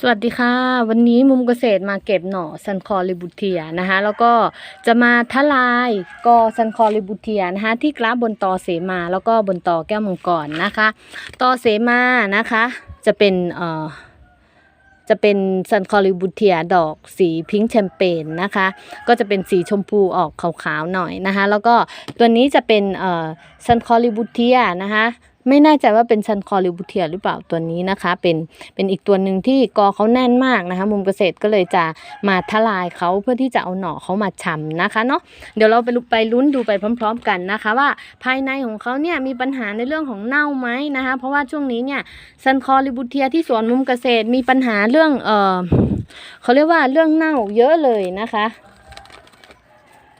สวัสดีค่ะ วันนี้มุมเกษตรมาเก็บหน่อซันคอริบุเทียนะคะ แล้วก็จะมาทลายกอซันคอริบุเทียนะคะ ที่กราฟบนตอเสมาแล้วก็บนตอแก้วมังกรนะคะตอเสมานะคะ จะเป็นเอ่อจะเป็นซันคอริบุเทียดอกสีพิงค์แชมเปญนะคะ ก็จะเป็นสีชมพูออกขาวๆหน่อยนะคะ แล้วก็ตัวนี้จะเป็นเอ่อซันคอริบุเทียนะคะ ไม่แน่ใจว่าเป็นซันคอริบุเทียหรือเปล่าตัวนี้นะคะ เป็นเป็นอีกตัวหนึ่งที่กอเขาแน่นมากนะคะ มุมเกษตรก็เลยจะมาทลายเขาเพื่อที่จะเอาหน่อเขามาชำนะคะเนาะเดี๋ยวเราไปลุไปลุ้นดูไปพร้อม ๆ กันนะคะ ว่าภายในของเขาเนี่ยมีปัญหาในเรื่องของเน่าไหมนะคะ เพราะว่าช่วงนี้เนี่ยซันคอริบุเทียที่สวนมุมเกษตรมีปัญหาเรื่องเออเขาเรียกว่าเรื่องเน่าเยอะเลยนะคะ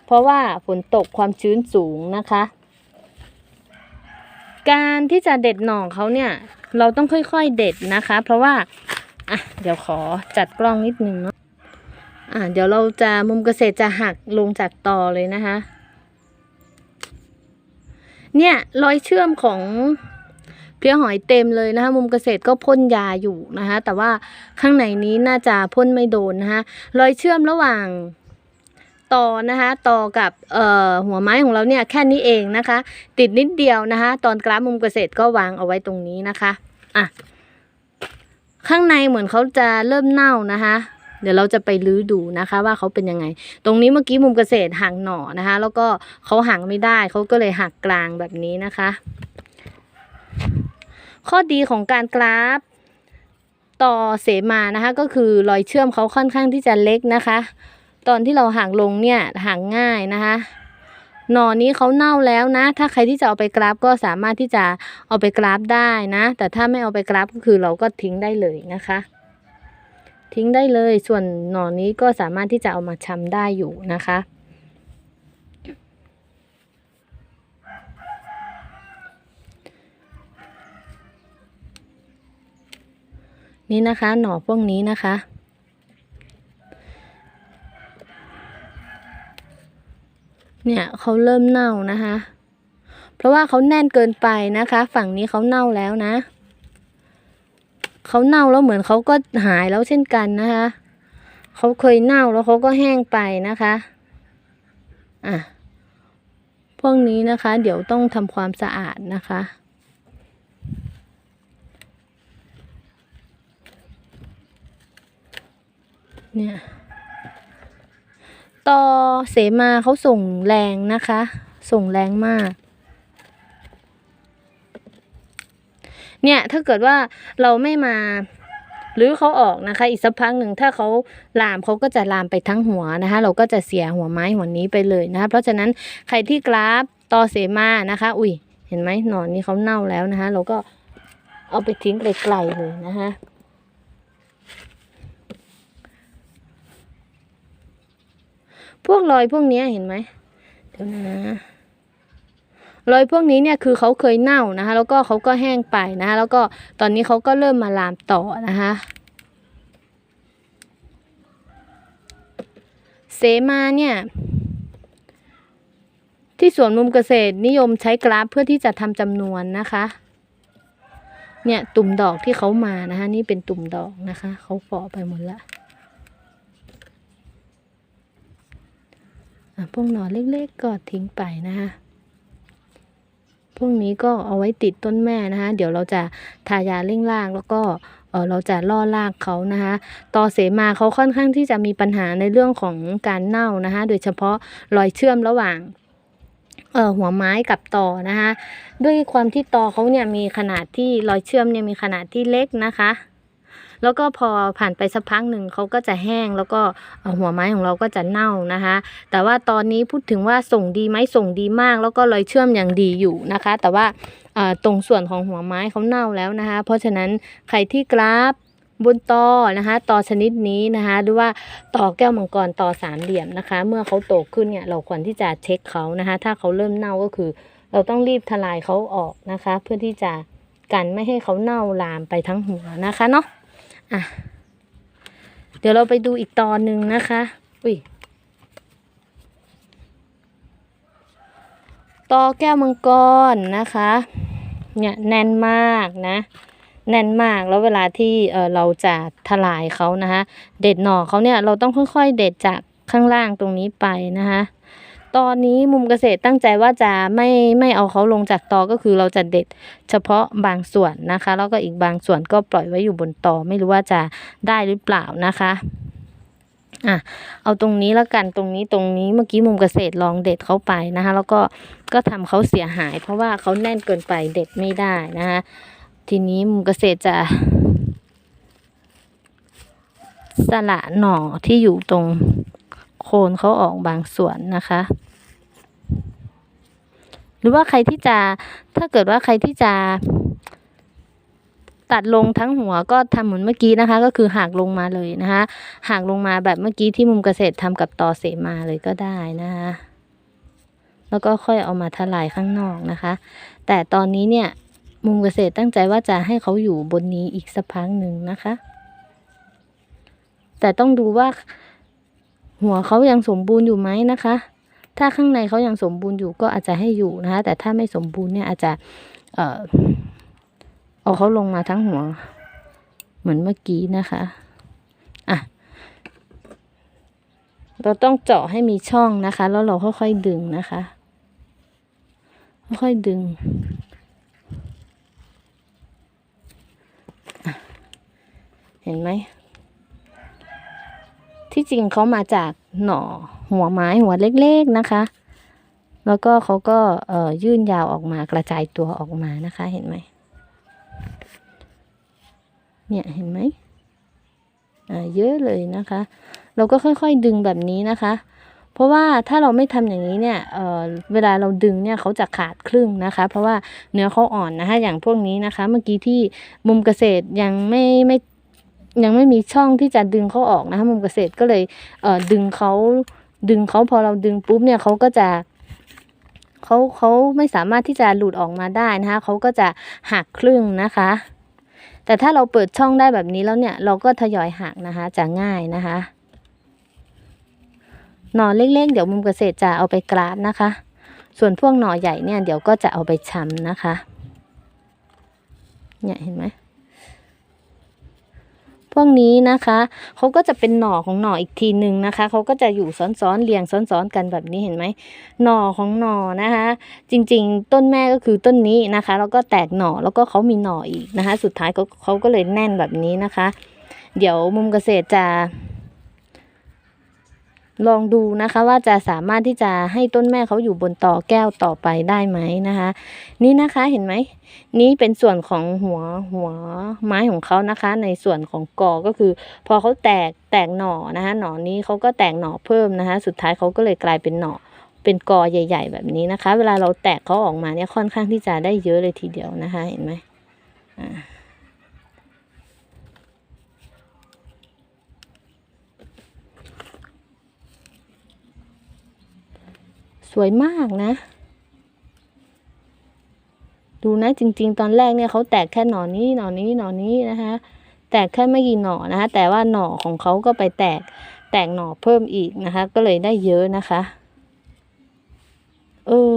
เพราะว่าฝนตกความชื้นสูงนะคะ การที่จะเด็ดหน่อเขาเนี่ย เราต้องค่อยๆเด็ดนะคะ เพราะว่าอะเดี๋ยวขอจัดกล้องนิดนึงเนาะอะเดี๋ยวเราจะมุมเกษตรจะหักลงจากตอเลยนะคะ เนี่ยรอยเชื่อมของเพลี้ยหอยเต็มเลยนะคะมุมเกษตรก็พ่นยาอยู่นะคะแต่ว่าข้างในนี้น่าจะพ่นไม่โดนนะคะรอยเชื่อมระหว่าง ต่อนะคะต่อกับหัวไม้ของเราเนี่ยแค่นี้เองนะคะ ติดนิดเดียวนะคะ ตอนกราฟมุมเกษตรก็วางเอาไว้ตรงนี้นะคะอะข้างในเหมือนเขาจะเริ่มเน่านะคะ เดี๋ยวเราจะไปลื้อดูนะคะ ว่าเขาเป็นยังไง ตรงนี้เมื่อกี้มุมเกษตรหักหน่อนะคะ แล้วก็เขาหักไม่ได้เขาก็เลยหักกลางแบบนี้นะคะ ข้อดีของการกราฟต่อเสมานะคะ ก็คือรอยเชื่อมเขาค่อนข้างที่จะเล็กนะคะ ตอนที่เราหักลงเนี่ยหักง่ายนะคะหนอนนี้เขาเน่าแล้วนะ ถ้าใครที่จะเอาไปกราฟก็สามารถที่จะเอาไปกราฟได้นะ แต่ถ้าไม่เอาไปกราฟก็คือเราก็ทิ้งได้เลยนะคะ ทิ้งได้เลย ส่วนหนอนี้ก็สามารถที่จะเอามาชำได้อยู่นะคะ นี่นะคะ หน่อพวกนี้นะคะ เนี่ยเขาเริ่มเน่านะคะ เพราะว่าเขาแน่นเกินไปนะคะ ฝั่งนี้เขาเน่าแล้วนะเขาเน่าแล้วเหมือนเขาก็หายแล้วเช่นกันนะคะเขาเคยเน่าแล้วเขาก็แห้งไปนะคะอะพวกนี้นะคะ เดี๋ยวต้องทำความสะอาดนะคะเนี่ย ตอเสมาเขาส่งแรงนะคะ ส่งแรงมาก เนี่ยถ้าเกิดว่าเราไม่มา หรือเขาออกนะคะ อีกสักพักหนึ่งถ้าเขาลามเขาก็จะลามไปทั้งหัวนะคะ เราก็จะเสียหัวไม้หัวนี้ไปเลยนะคะ เพราะฉะนั้นใครที่กราฟตอเสมานะคะ อุ้ยเห็นไหมหนอนนี้เขาเน่าแล้วนะคะ เราก็เอาไปทิ้งไกลๆเลยนะคะ พวกรอยพวกนี้เห็นไหมเดี๋ยวนะรอยพวกนี้เนี่ยคือเขาเคยเน่านะคะ แล้วก็เขาก็แห้งไปนะคะแล้วก็ตอนนี้เขาก็เริ่มมาลามต่อนะคะเสมาเนี่ยที่สวนมุมเกษตรนิยมใช้กราฟเพื่อที่จะทำจำนวนนะคะ เนี่ยตุ่มดอกที่เขามานะคะ นี่เป็นตุ่มดอกนะคะ เขาเปาะไปหมดละ อะ พวกหนอนเล็กๆก็ทิ้งไปนะคะพวกนี้ก็เอาไว้ติดต้นแม่นะคะเดี๋ยวเราจะทายาเร่งรากแล้วก็เออเราจะล่อรากเขานะคะตอเสมาเขาค่อนข้างที่จะมีปัญหาในเรื่องของการเน่านะคะโดยเฉพาะรอยเชื่อมระหว่างเออหัวไม้กับตอนะคะด้วยความที่ตอเขาเนี่ยมีขนาดที่รอยเชื่อมเนี่ยมีขนาดที่เล็กนะคะ แล้วก็พอผ่านไปสักพักหนึ่งเขาก็จะแห้งแล้วก็หัวไม้ของเราก็จะเน่านะคะ แต่ว่าตอนนี้พูดถึงว่าส่งดีไหมส่งดีมาก แล้วก็รอยเชื่อมอย่างดีอยู่นะคะ แต่ว่าตรงส่วนของหัวไม้เขาเน่าแล้วนะคะ เพราะฉะนั้นใครที่กราฟบนตอนะคะตอชนิดนี้นะคะหรือว่าตอแก้วมังกรตอสามเหลี่ยมนะคะ เมื่อเขาโตขึ้นเนี่ยเราควรที่จะเช็คเขานะคะ ถ้าเขาเริ่มเน่าก็คือ เราต้องรีบทลายเขาออกนะคะ เพื่อที่จะกันไม่ให้เขาเน่าลามไปทั้งหัวนะคะเนาะ อะ เดี๋ยวเราไปดูอีกตอนหนึ่งนะคะ อุ้ยตอแก้วมังกรนะคะ เนี่ยแน่นมากนะ แน่นมากแล้วเวลาที่เออเราจะทลายเขานะคะ เด็ดหน่อเขาเนี่ยเราต้องค่อยๆ เด็ดจากข้างล่างตรงนี้ไปนะคะ ตอนนี้มุมเกษตรตั้งใจว่าจะไม่ไม่เอาเขาลงจากตอก็คือเราจะเด็ดเฉพาะบางส่วนนะคะ แล้วก็อีกบางส่วนก็ปล่อยไว้อยู่บนตอไม่รู้ว่าจะได้หรือเปล่านะคะอะเอาตรงนี้แล้วกันตรงนี้ตรงนี้เมื่อกี้มุมเกษตรลองเด็ดเขาไปนะคะ แล้วก็ก็ทำเขาเสียหาย เพราะว่าเขาแน่นเกินไปเด็ดไม่ได้นะคะทีนี้มุมเกษตรจะ สละหน่อที่อยู่ตรงโคนเขาออกบางส่วนนะคะ รือว่าใครที่จะถ้าเกิดว่าใครที่จะตัดลงทั้งหัวก็ทำเหมือนเมื่อกี้นะคะ ก็คือหักลงมาเลยนะคะหักลงมาแบบเมื่อกี้ที่มุมเกษตรทำกับตอเสมาเลยก็ได้นะคะแล้วก็ค่อยเอามาทลายข้างนอกนะคะ แต่ตอนนี้เนี่ยมุมเกษตรตั้งใจว่าจะให้เขาอยู่บนนี้อีกสักพักหนึ่งนะคะ แต่ต้องดูว่าหัวเขายังสมบูรณ์อยู่ไหมนะคะ ถ้าข้างในเขายังสมบูรณ์อยู่ก็อาจจะให้อยู่นะคะ แต่ถ้าไม่สมบูรณ์เนี่ยอาจจะเออเอาเขาลงมาทั้งหัว เหมือนเมื่อกี้นะคะอะเราต้องเจาะให้มีช่องนะคะ แล้วเราค่อยๆดึงนะคะ ค่อยๆดึงเห็นไหม ที่จริงเขามาจากหน่อ หัวไม้หัวเล็กๆนะคะ แล้วก็เขาก็เอ่อยื่นยาวออกมากระจายตัวออกมานะคะ เห็นไหมเนี่ยเห็นไหมอ่าเยอะเลยนะคะ เราก็ค่อยๆดึงแบบนี้นะคะ เพราะว่าถ้าเราไม่ทำอย่างนี้เนี่ยเอ่อเวลาเราดึงเนี่ยเขาจะขาดครึ่งนะคะ เพราะว่าเนื้อเขาอ่อนนะคะ อย่างพวกนี้นะคะ เมื่อกี้ที่มุมเกษตรยังไม่ไม่ยังไม่มีช่องที่จะดึงเขาออกนะคะมุมเกษตรก็เลยเอ่อดึงเขา ดึงเขาพอเราดึงปุ๊บเนี่ยเขาก็จะเขาเขาไม่สามารถที่จะหลุดออกมาได้นะคะเขาก็จะหักครึ่งนะคะ แต่ถ้าเราเปิดช่องได้แบบนี้แล้วเนี่ยเราก็ทยอยหักนะคะ จะง่ายนะคะหน่อเล็กๆเดี๋ยวมุมเกษตรจะเอาไปกราดนะคะ ส่วนพวกหน่อใหญ่เนี่ยเดี๋ยวก็จะเอาไปชำนะคะ เนี่ยเห็นไหม พวกนี้นะคะเขาก็จะเป็นหน่อของหน่ออีกทีหนึ่งนะคะเขาก็จะอยู่ซ้อนๆเรียงซ้อนๆกันแบบนี้เห็นไหมหน่อของหน่อนะคะ จริงๆ ต้นแม่ก็คือต้นนี้นะคะ แล้วก็แตกหน่อแล้วก็เขามีหน่ออีกนะคะ สุดท้ายเขาเขาก็เลยแน่นแบบนี้นะคะ เดี๋ยวมุมเกษตรจะ ลองดูนะคะว่าจะสามารถที่จะให้ต้นแม่เขาอยู่บนตอแก้วต่อไปได้ไหมนะคะ นี่นะคะเห็นไหม นี่เป็นส่วนของหัวหัวไม้ของเขานะคะ ในส่วนของกอก็คือ พอเขาแตกแตกหน่อนะคะหน่อนี้เขาก็แตกหน่อเพิ่มนะคะ สุดท้ายเขาก็เลยกลายเป็นหน่อเป็นกอใหญ่ ๆ แบบนี้นะคะ เวลาเราแตกเขาออกมาเนี่ยค่อนข้างที่จะได้เยอะเลยทีเดียวนะคะ เห็นไหมอ่า วยมากนะ ดูนะจริง ๆ ตอนแรกเนี่ยเขาแตกแค่หน่อนี้หน่อนี้หน่อนี้นะคะ แตกแค่ไม่กี่หน่อนะคะ แต่ว่าหน่อของเขาก็ไปแตกแตกหน่อเพิ่มอีกนะคะ ก็เลยได้เยอะนะคะเออ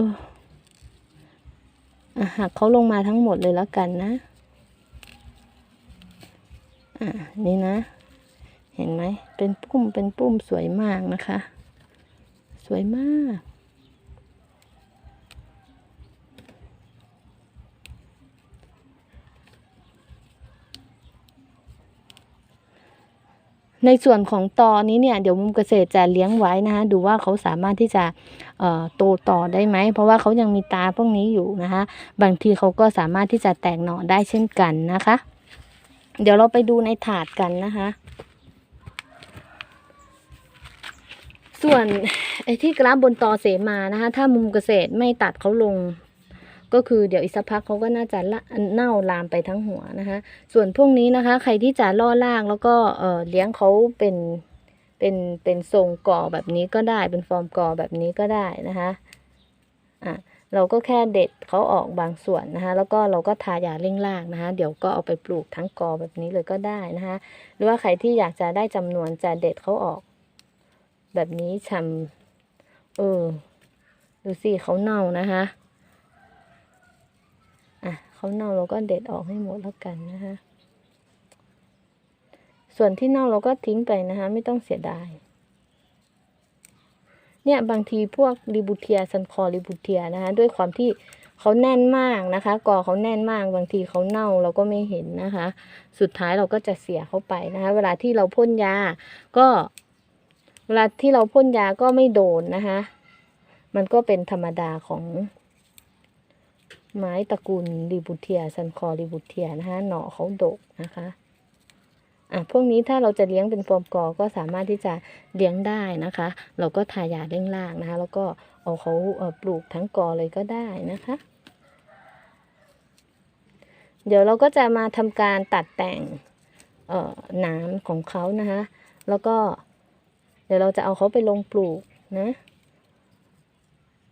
หักเขาลงมาทั้งหมดเลยแล้วกันนะอะนี่นะ เห็นไหมเป็นปุ้มเป็นปุ้มสวยมากนะคะ สวยมาก ในส่วนของตอนี้เนี่ยเดี๋ยวมุมเกษตรจะเลี้ยงไว้นะคะดูว่าเขาสามารถที่จะโตต่อได้ไหม เพราะว่าเขายังมีตาพวกนี้อยู่นะคะบางทีเขาก็สามารถที่จะแตกหน่อได้เช่นกันนะคะ เดี๋ยวเราไปดูในถาดกันนะคะ ส่วนไอ้ที่กราฟบนตอเสมานะคะ ถ้ามุมเกษตรไม่ตัดเขาลง ก็คือเดี๋ยวอีกสักพักเขาก็น่าจะละเน่าลามไปทั้งหัวนะคะ ส่วนพวกนี้นะคะ ใครที่จะล่อล่างแล้วก็เอ่อเลี้ยงเขาเป็นเป็นเป็นทรงก่อแบบนี้ก็ได้เป็นฟอร์มก่อแบบนี้ก็ได้นะคะอะเราก็แค่เด็ดเขาออกบางส่วนนะคะแล้วก็เราก็ทายาเร่งรากนะคะ เดี๋ยวก็เอาไปปลูกทั้งกอแบบนี้เลยก็ได้นะคะ หรือว่าใครที่อยากจะได้จำนวนจะเด็ดเขาออก แบบนี้ชำเออดูสิเขาเน่านะคะ เขาเน่าเราก็เด็ดออกให้หมดแล้วกันนะคะ ส่วนที่เน่าเราก็ทิ้งไปนะคะ ไม่ต้องเสียดาย เนี่ยบางทีพวกริบูเทียซันคอริบูเทียนะคะ ด้วยความที่เขาแน่นมากนะคะ กอเขาแน่นมาก บางทีเขาเน่าเราก็ไม่เห็นนะคะ สุดท้ายเราก็จะเสียเข้าไปนะคะ เวลาที่เราพ่นยา ก็ เวลาที่เราพ่นยาก็ไม่โดนนะคะ มันก็เป็นธรรมดาของ ไม้ตระกูลริบูเทียซันคอริบูเทียนะคะหน่อเขาดกนะคะอะพวกนี้ถ้าเราจะเลี้ยงเป็นฟอร์มกอก็สามารถที่จะเลี้ยงได้นะคะ เราก็ทายาเร่งรากนะคะ แล้วก็เอาเขาเปลูกทั้งกอเลยก็ได้นะคะ เดี๋ยวเราก็จะมาทำการตัดแต่งเอ่อหนามของเขานะคะ แล้วก็เดี๋ยวเราจะเอาเขาไปลงปลูกนะ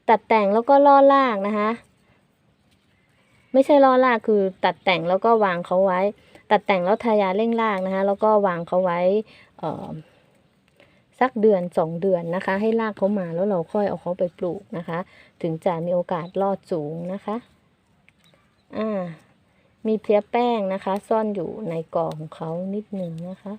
ตัดแต่งแล้วก็ล่อรากนะคะ ไม่ใช่ล่อรากคือตัดแต่งแล้วก็วางเขาไว้ ตัดแต่งแล้วทายาเร่งรากนะคะ แล้วก็วางเขาไว้สักเดือนสองเดือนนะคะ ให้รากเขามาแล้วเราค่อยเอาเขาไปปลูกนะคะ ถึงจะมีโอกาสรอดสูงนะคะอ่ามีเพลี้ยแป้งนะคะ ซ่อนอยู่ในกอของเขานิดหนึ่งนะคะ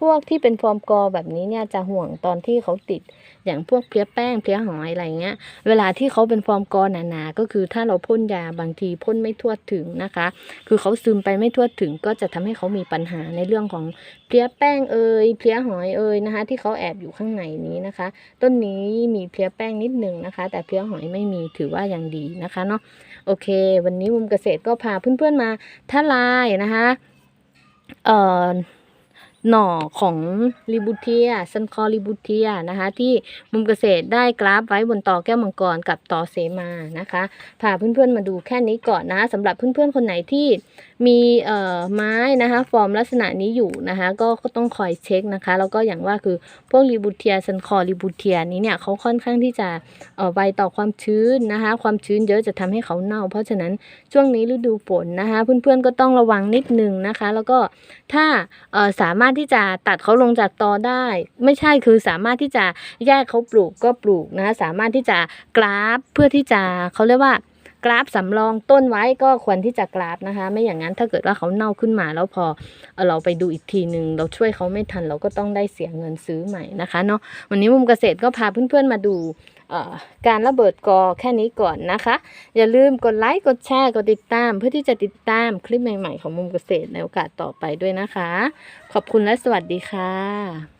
พวกที่เป็นฟอร์มกอแบบนี้เนี่ยจะห่วงตอนที่เขาติดอย่างพวกเพลี้ยแป้งเพลี้ยหอยอะไรเงี้ย เวลาที่เขาเป็นฟอร์มกอหนาๆก็คือถ้าเราพ่นยาบางทีพ่นไม่ทั่วถึงนะคะ คือเขาซึมไปไม่ทั่วถึง ก็จะทำให้เขามีปัญหาในเรื่องของเพลี้ยแป้งเอ่ยเพลี้ยหอยเอ่ยนะคะ ที่เขาแอบอยู่ข้างในนี้นะคะ ต้นนี้มีเพลี้ยแป้งนิดหนึ่งนะคะ แต่เพลี้ยหอยไม่มีถือว่ายังดีนะคะเนาะโอเค วันนี้มุมเกษตรก็พาเพื่อนๆมาทลายนะคะเอ่อ หน่อของริบูเทียซันคอริบูเทียนะคะ ที่มุมเกษตรได้กราฟไว้บนตอแก้วมังกรกับตอเสมานะคะพาเพื่อนๆมาดูแค่นี้ก่อนนะสำหรับเพื่อนๆคนไหนที่มีเอ่อไม้นะคะฟอร์มลักษณะนี้อยู่นะคะก็ก็ต้องคอยเช็คนะคะ แล้วก็อย่างว่าคือพวกริบูเทียซันคอริบูเทียนี้เนี่ยเขาค่อนข้างที่จะเอ่อไวต่อความชื้นนะคะ ความชื้นเยอะจะทำให้เขาเน่า เพราะฉะนั้นช่วงนี้ฤดูฝนนะคะ เพื่อนๆก็ต้องระวังนิดนึงนะคะ แล้วก็ถ้าเอ่อสามารถที่จะตัดเขาลงจากตอได้ ไม่ใช่คือสามารถที่จะแยกเขาปลูกก็ปลูกนะคะสามารถที่จะกราฟเพื่อที่จะเขาเรียกว่า กราฟสำรองต้นไว้ก็ควรที่จะกราฟนะคะ ไม่อย่างนั้นถ้าเกิดว่าเขาเน่าขึ้นมาแล้วพอเราไปดูอีกทีหนึ่งเราช่วยเขาไม่ทันเราก็ต้องได้เสียเงินซื้อใหม่นะคะเนาะวันนี้มุมเกษตรก็พาเพื่อนๆมาดูการระเบิดกอแค่นี้ก่อนนะคะ อย่าลืมกดไลค์กดแชร์กดติดตาม เพื่อที่จะติดตามคลิปใหม่ๆของมุมเกษตรในโอกาสต่อไปด้วยนะคะ ขอบคุณและสวัสดีค่ะ